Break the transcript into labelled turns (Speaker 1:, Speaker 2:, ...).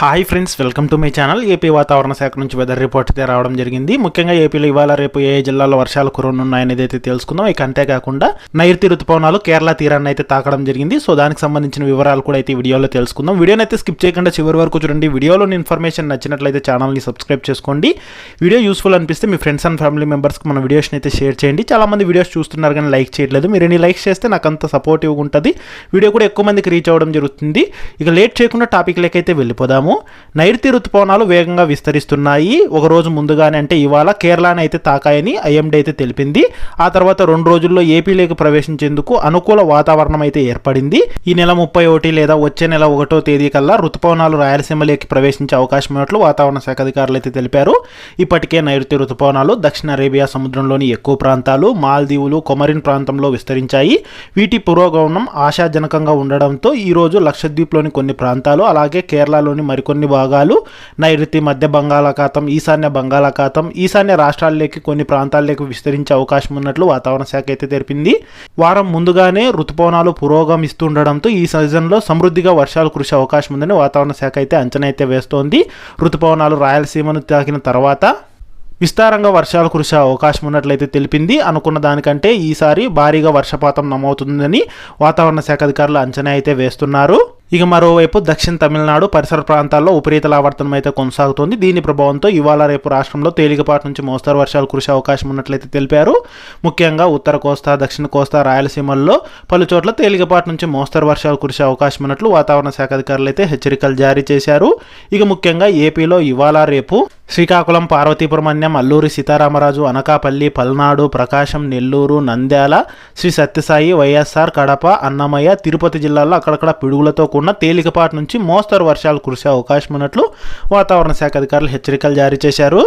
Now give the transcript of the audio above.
Speaker 1: Hi friends welcome to my channel. AP వాతావరణ శాఖ నుంచి వెదర్ రిపోర్ట్ అయితే రావడం జరిగింది. ముఖ్యంగా ఏపీలో ఇవాళ రేపు ఏ జిల్లాలో వర్షాలు కురనున్నాయనేది అయితే తెలుసుకుందాం. ఇక అంతేకాకుండా నైరుతి రుతుపవనాలు కేరళ తీరాన్ని అయితే తాకడం జరిగింది. సో దానికి సంబంధించిన వివరాలు కూడా అయితే వీడియోలో తెలుసుకుందాం. వీడియోని అయితే స్కిప్ చేయకుండా చివరి వరకు చూడండి. వీడియోలోని ఇన్ఫర్మేషన్ నచ్చినట్లయితే ఛానల్ని సబ్స్క్రైబ్ చేసుకోండి. వీడియో యూస్ఫుల్ అనిపిస్తే మీ ఫ్రెండ్స్ అండ్ ఫ్యామిలీ మెంబర్స్కి మన వీడియోస్ని అయితే షేర్ చేయండి. చాలా మంది వీడియోస్ చూస్తున్నారు కానీ లైక్ చేయట్లేదు. మీరు ఎన్ని లైక్స్ చేస్తే నాకు అంత సపోర్టివ్గా ఉంటుంది. వీడియో కూడా ఎక్కువ మందికి రీచ్ అవ్వడం జరుగుతుంది. ఇక లేట్ చేయకుండా టాపిక్ అయితే వెళ్ళిపోదాము. నైరుతి ఋతుపవనాలు వేగంగా విస్తరిస్తున్నాయి. ఒక రోజు ముందుగానే అంటే ఇవాళ కేరళని అయితే తాకాయని ఐఎండీ అయితే తెలిపింది. ఆ తర్వాత రెండు రోజుల్లో ఏపీలోకి ప్రవేశించేందుకు అనుకూల వాతావరణం అయితే ఏర్పడింది. ఈ నెల ముప్పై ఒకటి లేదా వచ్చే నెల ఒకటో తేదీ కల్లా ఋతుపవనాలు రాయలసీమలోకి ప్రవేశించే అవకాశం ఉన్నట్లు వాతావరణ శాఖ అధికారులు అయితే తెలిపారు. ఇప్పటికే నైరుతి ఋతుపవనాలు దక్షిణ అరేబియా సముద్రంలోని ఎక్కువ ప్రాంతాలు మాల్దీవులు కొమరిన్ ప్రాంతంలో విస్తరించాయి. వీటి పురోగమనం ఆశాజనకంగా ఉండడంతో ఈ రోజు లక్షద్వీప్లోని కొన్ని ప్రాంతాలు అలాగే కేరళలోని మరికొన్ని భాగాలు. నైరుతి మధ్య బంగాళాఖాతం ఈశాన్య బంగాళాఖాతం ఈశాన్య రాష్ట్రాల్లోకి కొన్ని ప్రాంతాల్లోకి విస్తరించే అవకాశం ఉన్నట్లు వాతావరణ శాఖ అయితే తెలిపింది. వారం ముందుగానే ఋతుపవనాలు పురోగమిస్తుండడంతో ఈ సీజన్లో సమృద్ధిగా వర్షాలు కురిసే అవకాశం ఉందని వాతావరణ శాఖ అయితే అంచనా అయితే వేస్తోంది. ఋతుపవనాలు రాయలసీమను తాకిన తర్వాత విస్తారంగా వర్షాలు కురిసే అవకాశం ఉన్నట్లయితే తెలిపింది. అనుకున్న దానికంటే ఈసారి భారీగా వర్షపాతం నమోతుందని వాతావరణ శాఖ అధికారులు అంచనా అయితే వేస్తున్నారు. ఇక మరోవైపు దక్షిణ తమిళనాడు పరిసర ప్రాంతాల్లో ఉపరితల ఆవర్తనం అయితే కొనసాగుతోంది. దీని ప్రభావంతో ఇవాళ రేపు రాష్ట్రంలో తేలికపాటి నుంచి మోస్తరు వర్షాలు కురిసే అవకాశం ఉన్నట్లయితే తెలిపారు. ముఖ్యంగా ఉత్తర కోస్తా దక్షిణ కోస్తా రాయలసీమల్లో పలు చోట్ల తేలికపాటి నుంచి మోస్తరు వర్షాలు కురిసే అవకాశం ఉన్నట్లు వాతావరణ శాఖ అధికారులు అయితే హెచ్చరికలు జారీ చేశారు. ఇక ముఖ్యంగా ఏపీలో ఇవాళ రేపు శ్రీకాకుళం పార్వతీపురమన్యం అల్లూరి సీతారామరాజు అనకాపల్లి పల్నాడు ప్రకాశం నెల్లూరు నంద్యాల శ్రీ సత్యసాయి వైఎస్ఆర్ కడప అన్నమయ్య తిరుపతి జిల్లాల్లో అక్కడక్కడ పిడుగులతో కూడిన తేలికపాటి నుంచి మోస్తరు వర్షాలు కురిసే అవకాశం ఉన్నట్లు వాతావరణ శాఖ అధికారులు హెచ్చరికలు జారీ చేశారు.